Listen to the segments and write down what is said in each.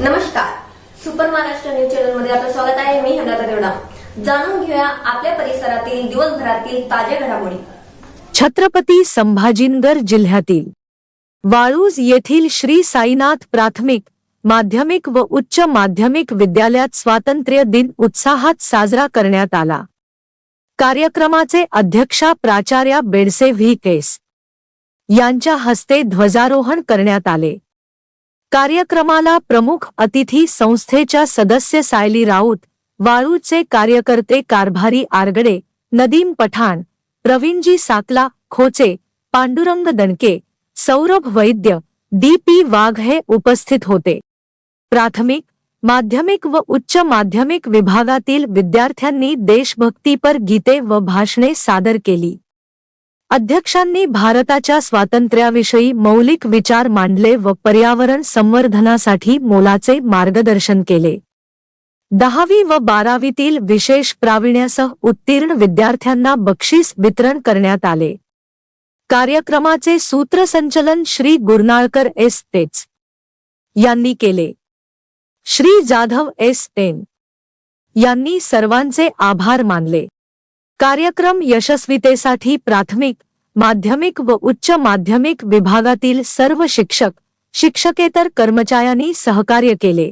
नमस्कार. Super Maharashtra news चॅनलमध्ये आपलं स्वागत आहे. मी हनाता देवडा. जाणून घेऊया आपल्या परिसरातील दिवसभरातील घडामोडी. छत्रपती संभाजीनगर जिल्ह्यातील वाळूज येथील श्री साईनाथ प्राथमिक माध्यमिक व उच्च माध्यमिक विद्यालयात स्वातंत्र्य दिन उत्साहात साजरा करण्यात आला. कार्यक्रमाचे अध्यक्षा प्राचार्या बेडसे व्ही केस. यांच्या हस्ते ध्वजारोहण करण्यात आले. कार्यक्रमाला प्रमुख अतिथी संस्थेच्या सदस्य सायली राऊत वाळूचे कार्यकर्ते कारभारी आरगडे नदीम पठाण प्रवीणजी साकला खोचे पांडुरंग दणके सौरभ वैद्य डी पी वाघ हे उपस्थित होते. प्राथमिक माध्यमिक व उच्च माध्यमिक विभागातील विद्यार्थ्यांनी देशभक्तीपर गीते व भाषणे सादर केली. अध्यक्षांनी भारताच्या स्वातंत्र्याविषयी मौलिक विचार मांडले व पर्यावरण संवर्धनासाठी मोलाचे मार्गदर्शन केले. दहावी व बारावीतील विशेष प्राविण्यासह उत्तीर्ण विद्यार्थ्यांना बक्षीस वितरण करण्यात आले. कार्यक्रमाचे सूत्रसंचलन श्री गुरनाळकर एस. तेच. यांनी केले. श्री जाधव एस. एन. यांनी सर्वांचे आभार मानले. कार्यक्रम यशस्वीतेसाठी प्राथमिक माध्यमिक व उच्च माध्यमिक विभागातील सर्व शिक्षक शिक्षकेतर कर्मचाऱ्यांनी सहकार्य केले.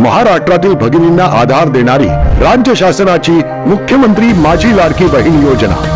महाराष्ट्रातील भगिनींना आधार देणारी राज्य शासनाची मुख्यमंत्री माझी लाडकी बहीण योजना.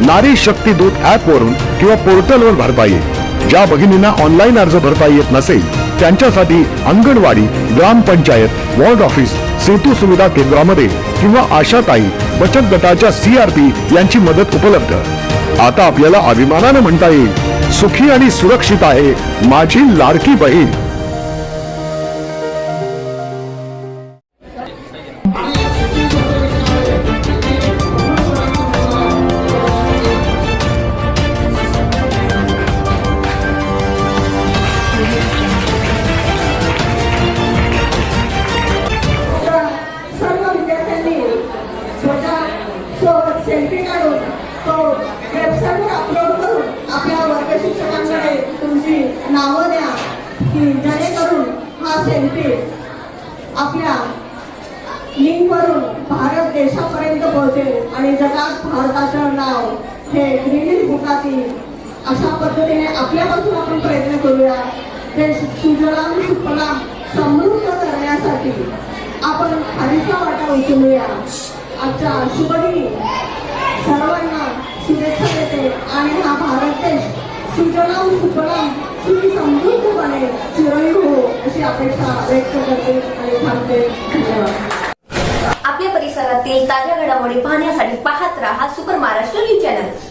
नारी शक्ती दूत ऍप वरून किंवा पोर्टलवर भरता येईल. ज्या भगिनींना ऑनलाईन अर्ज भरता येत नसेल त्यांच्यासाठी अंगणवाडी ग्रामपंचायत वॉर्ड ऑफिस सेतू सुविधा केंद्रामध्ये किंवा आशाताई बचत गटाच्या सीआरपी यांची मदत उपलब्ध. आता आपल्याला अभिमानानं म्हणता येईल सुखी आणि सुरक्षित आहे माझी लाडकी बहीण. त्यांनी स्वतः सोबत सेल्फी काढून तो वेबसाईटवर अपलोड करून आपल्या वर्ग शिक्षकांकडे तुमची नावं द्या. की जेणेकरून हा सेल्फी आपल्या लिंकवरून भारत देशापर्यंत पोहोचेल आणि जगात भारताचं नाव हे ग्रीन बुकातील अशा पद्धतीने आपल्यापासून आपण प्रयत्न करूया. ते सुजलाम सुफलाम समृद्ध करण्यासाठी. आपण हरीचा वाटा उचलूया. आजच्या शुभदिनी सर्वांना शुभेच्छा देते. आणि हा भारत देश सुजलाम सुफलाम सुसमृद्ध बने. चिरळी हो अशी अपेक्षा व्यक्त करते आणि थांबते धन्यवाद. आपल्या परिसरातील ताज्या घडामोडी पाहण्यासाठी पाहत राहा सुपर महाराष्ट्र न्यूज चॅनल.